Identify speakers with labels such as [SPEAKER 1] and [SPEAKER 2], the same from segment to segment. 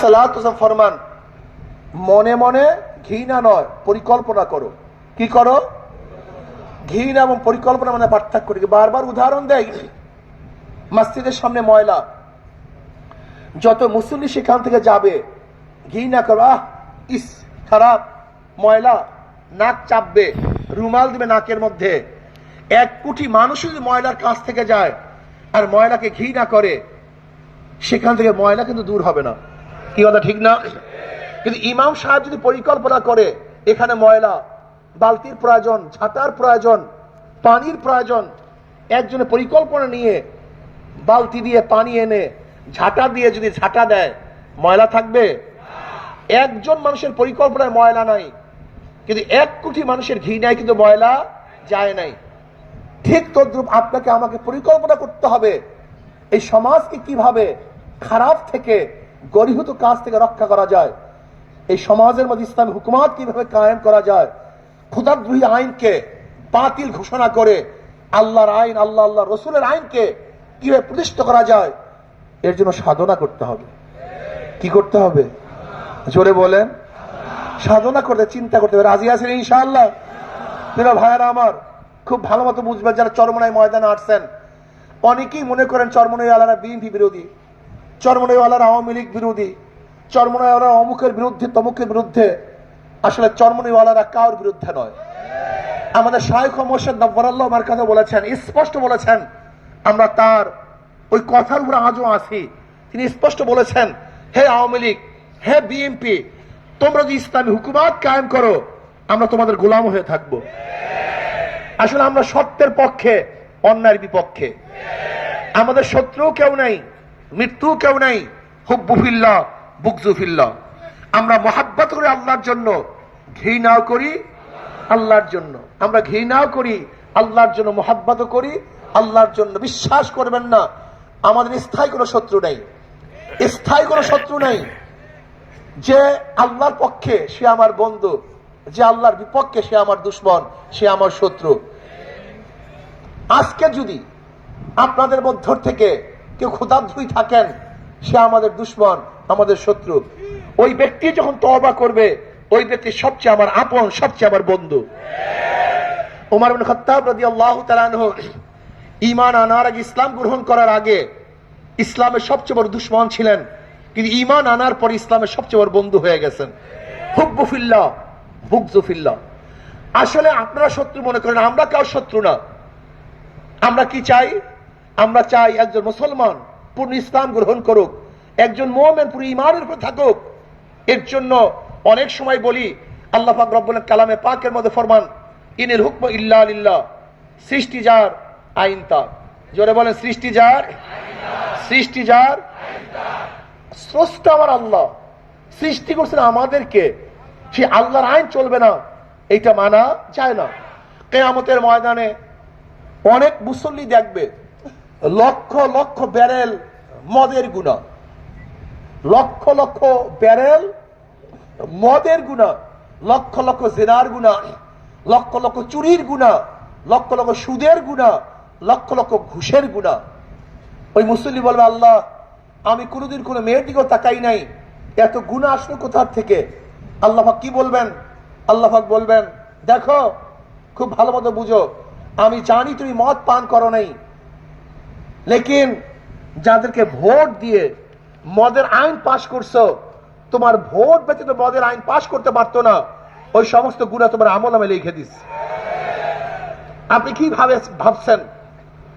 [SPEAKER 1] সালাম ফরমান। মনে মনে ঘৃণা নয়, পরিকল্পনা করো। কি করো? ঘৃণা এবং পরিকল্পনা মানে পার্থক্য বারবার উদাহরণ দেয় মসজিদের সামনে ময়লা। যত মুসল্লি সেখান থেকে যাবে, ঘৃণা করো আহ, ইস, খারাপ, ময়লা, নাক চাপবে, রুমাল দিবে নাকের মধ্যে। এক কোটি মানুষ যদি ময়লার কাছ থেকে যায়, আর ময়লাকে ঘৃণা করে, সেখান থেকে ময়লা কিন্তু দূর হবে না। কি কথা, ঠিক না? কিন্তু ইমাম সাহেব যদি পরিকল্পনা করে, এখানে ময়লা, বালতির প্রয়োজন ঝাঁটার প্রয়োজন, পানির প্রয়োজন, একজনে পরিকল্পনা নিয়ে বালতি দিয়ে পানি এনে, ঝাঁটা দিয়ে যদি ঝাঁটা দেয়, ময়লা থাকবে? একজন মানুষের পরিকল্পনায় ময়লা নাই। কিন্তু এক কোটি মানুষের ঘি নাই, কিন্তু ময়লা যায় নাই। ঠিক তদ্রুপ আপনাকে আমাকে পরিকল্পনা করতে হবে। এই সমাজকে কীভাবে খারাপ থেকে গরিহত কাজ থেকে রক্ষা করা যায়। এই সমাজের মধ্যে ইসলামী হুকুমাত কীভাবে কায়েম করা যায় ক্ষুদাদ্রোহী আইনকে বাতিল ঘোষণা করে, আল্লাহর আইন, আল্লাহ আল্লাহ, রসুলের আইনকে কীভাবে প্রতিষ্ঠিত করা যায়, এর জন্য সাধনা করতে হবে। কি করতে হবে? জোরে বলেন। সাধনা করতে, চিন্তা করতে হবে। রাজি আছেন ইনশাআল্লাহ? প্রিয় ভাইয়ারা আমার, খুব ভালো মতো বুঝবেন যারা চরমনায় ময়দানে আসছেন। অনেকেই মনে করেন চরমনাইওয়ালারা বিএনপি বিরোধী। চরমনাইওয়ালারা আওয়ামী লীগ বিরোধী চরমনাইওয়ালারা অমুকের বিরুদ্ধে, তমুকের বিরুদ্ধে আসলে চরমনাইওয়ালারা কার বিরুদ্ধে নয়। আমাদের শাহেখ মোর্শেদ নব্বরাল্লাহ আমার কথা বলেছেন, স্পষ্ট বলেছেন, আমরা তার ওই কথার উপরে আজও আছি। তিনি স্পষ্ট বলেছেন, হে আওয়ামী লীগ, হে বিএনপি, তোমরা যদি ইসলামী হুকুমাত কায়েম করো, আমরা তোমাদের গোলাম হয়ে থাকব। আসলে আমরা সত্যের পক্ষে, অন্যায়ের বিপক্ষে। আমাদের শত্রু কেউ নাই। মৃত্যু কেউ নাই। হুব্বুফিল্লা বুকজুফিল্লা আমরা মহাব্বত করি আল্লাহর জন্য ঘৃণাও করি আল্লাহর জন্য। আমরা ঘৃণাও করি আল্লাহর জন্য মহাব্বত করি, আল্লাহর জন্য বিশ্বাস করবেন না। আমাদের স্থায়ী কোনো শত্রু নেই। স্থায়ী কোনো শত্রু নেই যে আল্লাহর পক্ষে সে আমার বন্ধু, যে আল্লাহর বিপক্ষে সে আমার দুশ্মন, সে আমার শত্রু। আজকে যদি আপনাদের মধ্য থেকে কেউ ক্ষুদার্থই থাকেন, সে আমাদের দুশ্মন, আমাদের শত্রু। ওই ব্যক্তি যখন তবা করবে, ওই ব্যক্তি সবচেয়ে আমার আপন, সবচেয়ে আমার বন্ধু। আনহু ঈমান আনার আগে ইসলাম গ্রহণ করার আগে ইসলামের সবচেয়ে বড় দুশ্মন ছিলেন, কিন্তু ঈমান আনার পর ইসলামের সবচেয়ে বড় বন্ধু হয়ে গেছেন। আসলে আপনারা শত্রু মনে করেন, আমরা কাউ শত্রু না। আমরা কি চাই? আমরা চাই একজন মুসলমান পূর্ণ ইসলাম গ্রহণ করুক, একজন মোমেন পুরো ইমানের উপর থাকুক। এর জন্য অনেক সময় বলি, আল্লাহ পাক রব্বুল কালামে পাকের মধ্যে ফরমান, ইনিল হুকম ইল্লা সৃষ্টি যার, আইন তার। জোরে বলেন, সৃষ্টি যার সৃষ্টি যার, স্রষ্টা আমার আল্লাহ। সৃষ্টি করছেন আমাদেরকে, সে আল্লাহর আইন চলবে না, এইটা মানা যায় না। কেয়ামতের ময়দানে অনেক মুসল্লি দেখবে লক্ষ লক্ষ ব্যারেল মদের গুণা। লক্ষ লক্ষ ব্যারেল মদের গুণা। লক্ষ লক্ষ জেনার গুণা। লক্ষ লক্ষ চুরির গুণা। লক্ষ লক্ষ সুদের গুণা। লক্ষ লক্ষ ঘুষের গুণা। ওই মুসল্লি বলবে, আল্লাহ, আমি কোনোদিন কোনো মেয়ের দিকেও তাকাই নাই। এত গুণা আসলো কোথার থেকে? আল্লাহাক কি বলবেন? আল্লাহাক বলবেন, দেখো, খুব ভালো মতো বুঝো। আমি জানি তুমি মদ পান করো নাই। লেকিন যাদেরকে ভোট দিয়ে মদের আইন পাশ করছ, তোমার ভোট ব্যতীত মদের আইন পাশ করতে পারতো না। ওই সমস্ত গুণা তোমার আমল আমি লিখে দিস। আপনি কি ভাবে ভাবছেন?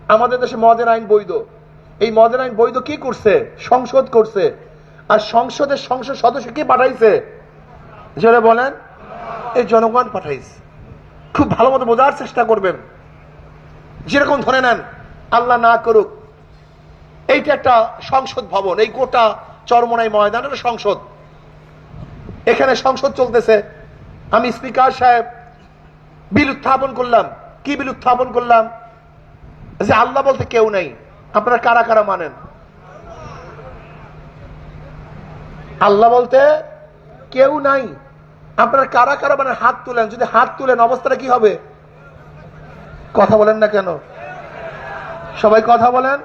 [SPEAKER 1] আমাদের দেশে মদের আইন বৈধ। এই মদের আইন বৈধ কি করছে? সংসদ করছে। আর সংসদের সংসদ সদস্য কি পাঠাইছে? জোরে বলেন, এই জনগণ পাঠাইছে। খুব ভালো মতো বোঝার চেষ্টা করবেন। যেরকম ধরে নেন, আল্লাহ না করুক এইটা একটা সংসদ ভবন, এই গোটা চরমনাই ময়দানের সংসদ। এখানে সংসদ চলতেছে। আমি স্পিকার সাহেব বিল উত্থাপন করলাম। কি বিল উত্থাপন করলাম? যে আল্লাহ বলতে কেউ নেই। আপনারা কারা কারা মানেন? আল্লাহ বলতে কেউ নাই। আপনারা কারা কারা মানে হাত তুলেন? যদি হাত তুলেন, অবস্থাটা কি হবে? কথা বলেন না কেন? সবাই কথা বলেন?